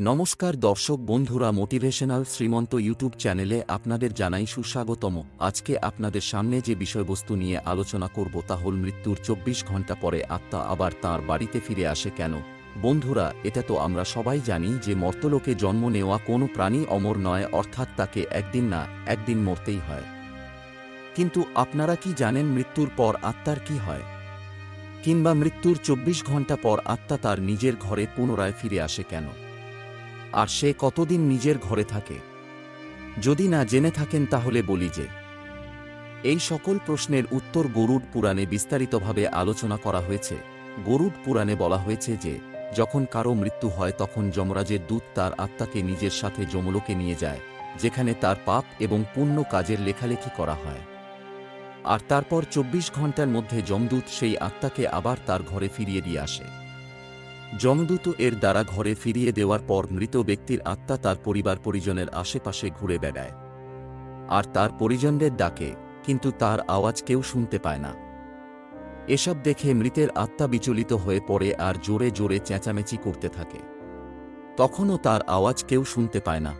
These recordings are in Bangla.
নমস্কার দর্শক বন্ধুরা মোটিভেশনাল শ্রীমন্ত ইউটিউব চ্যানেলে আপনাদের জানাই সুস্বাগতম। আজকে আপনাদের সামনে যে বিষয়বস্তু নিয়ে আলোচনা করব তা হল মৃত্যুর চব্বিশ ঘণ্টা পরে আত্মা আবার তার বাড়িতে ফিরে আসে কেন? বন্ধুরা, এটা তো আমরা সবাই জানি যে মর্তলোকে জন্ম নেওয়া কোনো প্রাণী অমর নয়, অর্থাৎ তাকে একদিন না, একদিন মরতেই হয়। কিন্তু আপনারা কি জানেন মৃত্যুর পর আত্মার কি হয়? কিংবা মৃত্যুর চব্বিশ ঘণ্টা পর আত্মা তার নিজের ঘরে পুনরায় ফিরে আসে কেন? আর সে কতদিন নিজের ঘরে থাকে। যদি না জেনে থাকেন তাহলে বলি যে, এই সকল প্রশ্নের উত্তর গরুড পুরাণে বিস্তারিতভাবে আলোচনা করা হয়েছে। গরুড পুরাণে বলা হয়েছে যে, যখন কারও মৃত্যু হয় তখন যমরাজের দূত তার আত্মাকে নিজের সাথে যমলোকে নিয়ে যায়, যেখানে তার পাপ এবং পুণ্য কাজের লেখালেখি করা হয়। আর তারপর চব্বিশ ঘণ্টার মধ্যে যমদূত সেই আত্মাকে আবার তার ঘরে ফিরিয়ে দিয়ে আসে। যমদূত এর দ্বারা ঘরে ফিরিয়ে দেওয়ার পর মৃত ব্যক্তির আত্মা তার পরিবার পরিজনের আশেপাশে ঘুরে বেড়ায়। আর তার পরিজনদের ডাকে, কিন্তু তার আওয়াজ কেউ শুনতে পায় না। এসব দেখে মৃতের আত্মা বিচলিত হয়ে পড়ে আর জোরে জোরে চেঁচামেচি করতে থাকে। তখনও তার আওয়াজ কেউ শুনতে পায় না।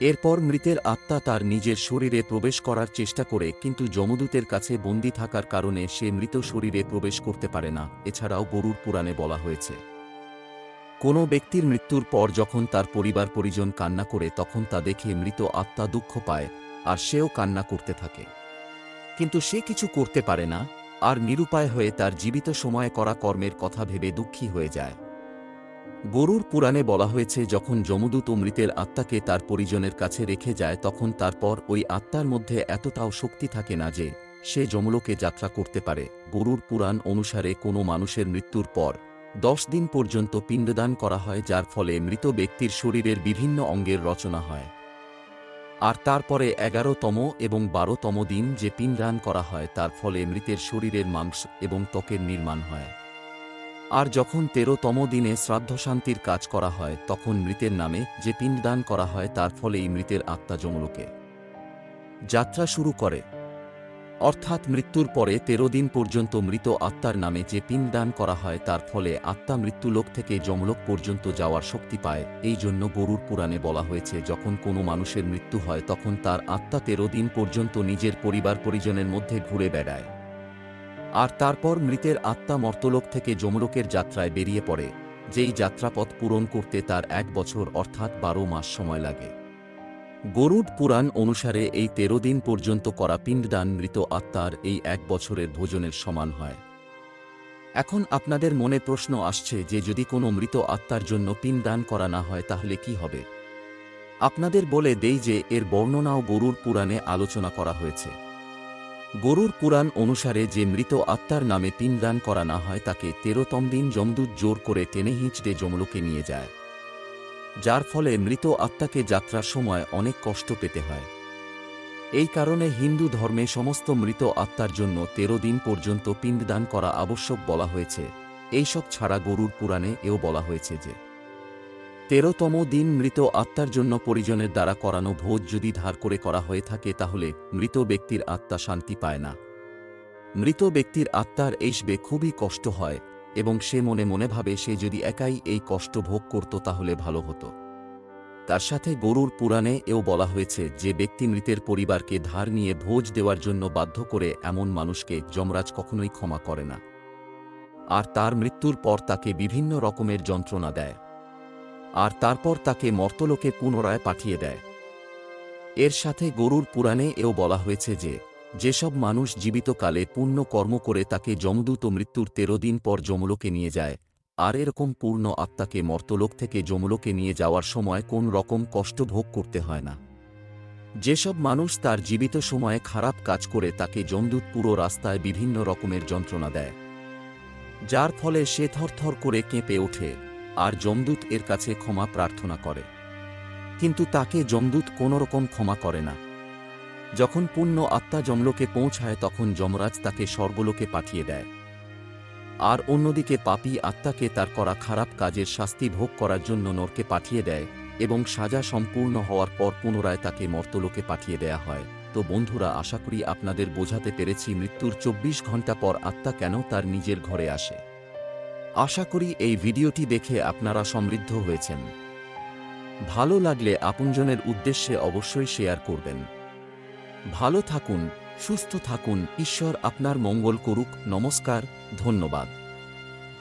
এরপর মৃতের আত্মা তার নিজের শরীরে প্রবেশ করার চেষ্টা করে, কিন্তু যমদূতের কাছে বন্দী থাকার কারণে সে মৃত শরীরে প্রবেশ করতে পারে না, এছাড়াও গরুর পুরাণে বলা হয়েছে। কোনো ব্যক্তির মৃত্যুর পর যখন তার পরিবার পরিজন কান্না করে, তখন তা দেখে মৃত আত্মা দুঃখ পায়, আর সেও কান্না করতে থাকে। কিন্তু সে কিছু করতে পারে না, আর নিরুপায় হয়ে তার জীবিত সময়ে করা কর্মের কথা ভেবে দুঃখী হয়ে যায়। গরুর পুরাণে বলা হয়েছে, যখন যমদূত ও মৃতের আত্মাকে তার পরিজনের কাছে রেখে যায়, তখন তারপর ওই আত্মার মধ্যে এতটাও শক্তি থাকে না যে, সে যমলোকে যাত্রা করতে পারে। গরুর পুরাণ অনুসারে কোনো মানুষের মৃত্যুর পর দশ দিন পর্যন্ত পিণ্ডদান করা হয়, যার ফলে মৃত ব্যক্তির শরীরের বিভিন্ন অঙ্গের রচনা হয়। আর তারপরে এগারোতম এবং বারোতম দিন যে পিণ্ডদান করা হয়, তার ফলে মৃতের শরীরের মাংস এবং ত্বকের নির্মাণ হয়। আর যখন তেরোতম দিনে শ্রাদ্ধশান্তির কাজ করা হয়, তখন মৃতের নামে যে পিণ্ডদান করা হয়, তার ফলেই মৃতের আত্মা যমলোকে। যাত্রা শুরু করে। অর্থাৎ মৃত্যুর পরে তেরো দিন পর্যন্ত মৃত আত্মার নামে যে পিণ্ডদান করা হয়, তার ফলে আত্মা মৃত্যুলোক থেকে যমলোক পর্যন্ত যাওয়ার শক্তি পায়। এই জন্য গরুর পুরাণে বলা হয়েছে, যখন কোনো মানুষের মৃত্যু হয়, তখন তার আত্মা তেরো দিন পর্যন্ত নিজের পরিবার পরিজনের মধ্যে ঘুরে বেড়ায়। আর তারপর মৃতের আত্মা মর্তলোক থেকে যমলোকের যাত্রায় বেরিয়ে পড়ে, যেই যাত্রাপথ পূরণ করতে তার এক বছর অর্থাৎ বারো মাস সময় লাগে। গরুড পুরাণ অনুসারে এই তেরো দিন পর্যন্ত করা পিণ্ডদান মৃত আত্মার এই এক বছরের ভোজনের সমান হয়। এখন আপনাদের মনে প্রশ্ন আসছে যে যদি কোনো মৃত আত্মার জন্য পিণ্ডদান করা না হয় তাহলে কি হবে? আপনাদের বলে দেই যে এর বর্ণনাও গরুর পুরাণে আলোচনা করা হয়েছে। গরুর পুরাণ অনুসারে যে মৃত আত্মার নামে পিণ্ডদান করা না হয়, তাকে তেরোতম দিন যমদূত জোর করে টেনে হিঁচড়ে যমলোকে নিয়ে যায়। যার ফলে মৃত আত্মাকে যাত্রার সময় অনেক কষ্ট পেতে হয়। এই কারণে হিন্দু ধর্মে সমস্ত মৃত আত্মার জন্য তেরো দিন পর্যন্ত পিণ্ডদান করা আবশ্যক বলা হয়েছে। এইসব ছাড়া গরুর পুরাণে এও বলা হয়েছে যে তেরোতম দিন মৃত আত্মার জন্য পরিজনের দ্বারা করানো ভোজ যদি ধার করে করা হয়ে থাকে তাহলে মৃত ব্যক্তির আত্মা শান্তি পায় না। মৃত ব্যক্তির আত্মার এইসবে খুবই কষ্ট হয় এবং সে মনে মনে ভাবে সে যদি একাই এই কষ্ট ভোগ করত তাহলে ভালো হতো। তার সাথে গরুর পুরাণে এও বলা হয়েছে যে ব্যক্তি মৃতের পরিবারকে ধার নিয়ে ভোজ দেওয়ার জন্য বাধ্য করে এমন মানুষকে যমরাজ কখনোই ক্ষমা করে না। আর তার মৃত্যুর পর তাকে বিভিন্ন রকমের যন্ত্রণা দেয়। আর তারপর তাকে মর্তলোকে পুনরায় পাঠিয়ে দেয়। এর সাথে গরুর পুরাণে এও বলা হয়েছে যে, যেসব মানুষ জীবিতকালে পূর্ণ কর্ম করে তাকে যমদূত মৃত্যুর তেরো দিন পর যমলোকে নিয়ে যায়, আর এরকম পূর্ণ আত্মাকে মর্তলোক থেকে যমলোকে নিয়ে যাওয়ার সময় কোন রকম কষ্ট ভোগ করতে হয় না। যেসব মানুষ তার জীবিত সময়ে খারাপ কাজ করে তাকে যমদূত পুরো রাস্তায় বিভিন্ন রকমের যন্ত্রণা দেয়, যার ফলে সে থরথর করে কেঁপে ওঠে। আর যমদূত এর কাছে ক্ষমা প্রার্থনা করে। কিন্তু তাকে যমদূত কোনোরকম ক্ষমা করে না। যখন পুণ্য আত্মা যমলোকে পৌঁছায় তখন যমরাজ তাকে স্বর্গলোকে পাঠিয়ে দেয়। আর অন্যদিকে পাপী আত্মাকে তার করা খারাপ কাজের শাস্তি ভোগ করার জন্য নরকে পাঠিয়ে দেয় এবং সাজা সম্পূর্ণ হওয়ার পর পুনরায় তাকে মর্তলোকে পাঠিয়ে দেয়া হয়। তো বন্ধুরা, আশা করি আপনাদের বোঝাতে পেরেছি মৃত্যুর চব্বিশ ঘণ্টা পর আত্মা কেন তার নিজের ঘরে আসে। আশা করি এই ভিডিওটি দেখে আপনারা সমৃদ্ধ হয়েছেন। ভালো লাগলে আপনজনের উদ্দেশ্যে অবশ্যই শেয়ার করবেন। ভালো থাকুন, সুস্থ থাকুন, ঈশ্বর আপনার মঙ্গল করুক। নমস্কার, ধন্যবাদ।